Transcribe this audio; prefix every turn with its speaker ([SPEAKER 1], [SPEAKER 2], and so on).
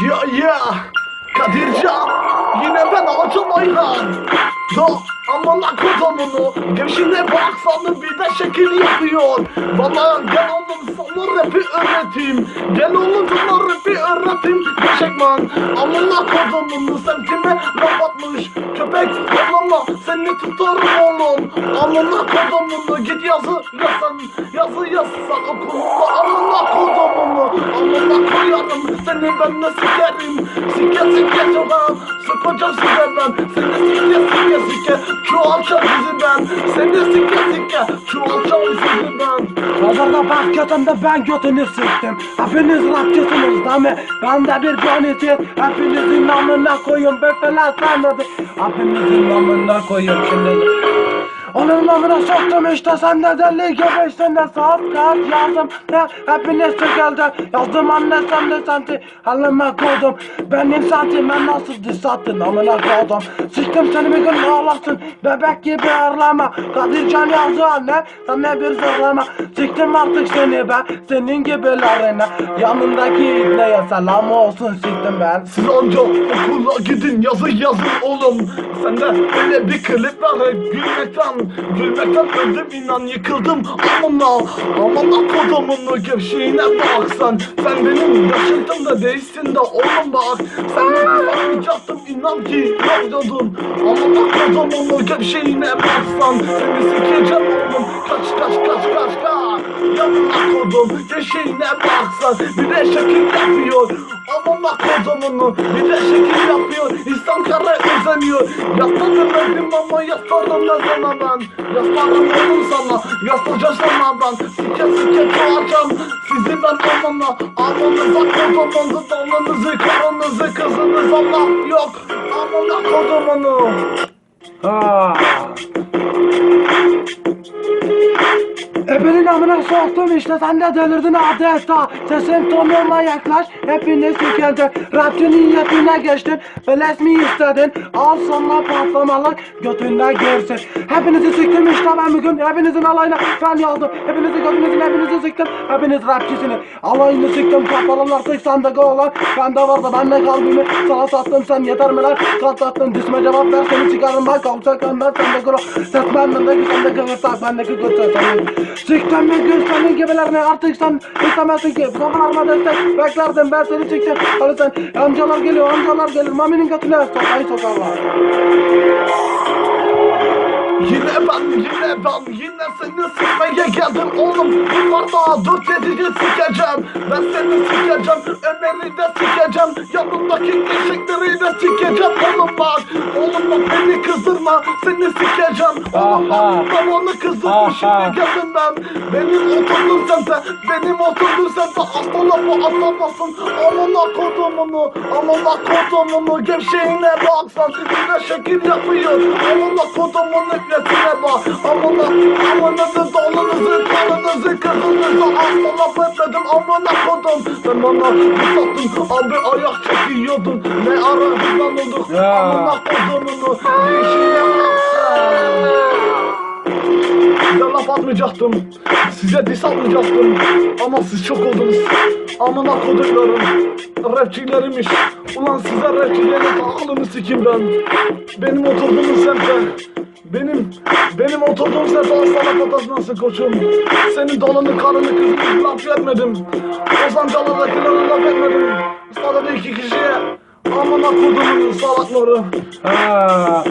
[SPEAKER 1] Ya ya! Kadircan yine ben Acun Ayhan Ya aman kodumunu Gevşine bak sandım bir de şekil yapıyor. Bana gel oğlum sana rapi öğreteyim. Gel oğlum sana rapi öğreteyim. Gerçekman aman kodumunu sen kime laf atmış Köpek avlama seni tutarım oğlum. Aman kodumunu git yazı yazsan Yazı yazsan okulunda. Aman koyarım seni ben de sikerim. Sike sike çoban Sıkacağım size ben Seni sike sike sike. Çoğalacağım sizi ben Seni sike sike. Çoğalacağım sizi ben
[SPEAKER 2] Pazarda bak götümde ben götünü sıktım Hepiniz rapçısınız değil mi? Ben de bir canitir Hepinizin namına koyun Befeler sanmadı Hepinizin namına koyun şimdi onun namına soktum işte sen de deli gibi içinde saat kağıt yazdım. Ne hepiniz çekildi yazdım anne sen de senti halime koydum benim sentime nasıl diz attın amına koydum sıktım seni bir gün ağlarsın bebek gibi ağlama Kadircan yazdı anne ne bir zorlama. Sıktım artık seni ben senin gibilerine. Yanındaki ibneye selam olsun sıktım ben.
[SPEAKER 1] Siz anca okula gidin yazı yazın oğlum. Sende öyle bir klip var gülmekten Gülmekten öldüm inan yıkıldım. Aman aman kodumun gevşeğine bak sen. Sen benim yaşıtımda değilsin de oğlum bak. Sen beni anlayacaktım inan ki yazdın Aman kodumun gevşeğine bak sen. Seni sikeceğim oğlum. Kaç kaç kaç kaç kaç. Yanına kodum gevşeğine bak sen. Bir de şekil yapıyor. Aman kodumunu bir de şekil yapıyor. İnsan kara özeniyor Yaslarım öldüm ama yaslarım ne sana ben? Yaslarım oğlum sana Yaslayacağım ben Sike sike çoğalacağım Sizi ben amana Amanıza kodumunuz Dalınızı karınızı kızınız Allah yok. Amana kodumunu
[SPEAKER 2] Ha. Ebenin amına soktum işte. Sen de delirdin adeta Sesin tonuna yaklaş. Hepiniz sikeldi Rapçi niyetine geçtin. Beles mi istedin. Al sana patlamalar. Götünde girsin Hepinizi siktim işte ben bugün. Hepinizin alayına ben yazdım. Hepinizi götünüzün hepinizi siktim. Hepiniz rapçisini Alayını siktim. Kafalar tek sende olan. Bende vardı. Ben de kalbimi sana sattım. Sen yeter mi lan? Katlattın disme cevap ver. Seni çıkarım ben. Kavuşak ben. Sen de kuru Ses benden de sen de kıvırsak bendeki götür gün senin gibilerini artık sen istemezsin ki. Zamanlarıma destek beklerdim ben seni siktim Hadi sen amcalar geliyor amcalar gelir. Mami'nin götüne sokayı sokarlar.
[SPEAKER 1] Yine ben yine ben yine seni sıkmaya geldim oğlum. Bunlarda dört yedici sikeceğim. Ben seni sikeceğim Ömer'i de sikeceğim. Yanındaki eşekleri de sikeceğim oğlum bak Bak beni kızdırma seni sikeceğim
[SPEAKER 2] Aha.
[SPEAKER 1] kızdırdım
[SPEAKER 2] Aha.
[SPEAKER 1] şimdi geldim ben Benim oturduğum semte Benim oturduğum semte asla lafı atlamazsın Amına kodumunu Amına kodumunu Gevşeğine baksan Bir şekil yapıyor Amına kodumun nefretine bak Amına Amanızı dolunuzu Kanınızı kızınızı Asla laf etmedim Amına kodum Sen bana bir sattın Abi ayak çekiyordun Ne ara hızlan olduk. Amına kodumunu Gevşeğine baksan Size laf atmayacaktım. Size diss atmayacaktım. Ama siz çok oldunuz. Amına koduklarım. Rapçileriymiş. Ulan size rapçilerin aklını sikim ben. Benim oturduğum semte. Benim, benim oturduğum semte asla laf atmazsın koçum. Senin dolanı karını kızını laf etmedim. Ozancalardakilere laf etmedim. Sadece iki kişiye. Amına kodumun salakları.
[SPEAKER 2] Ha.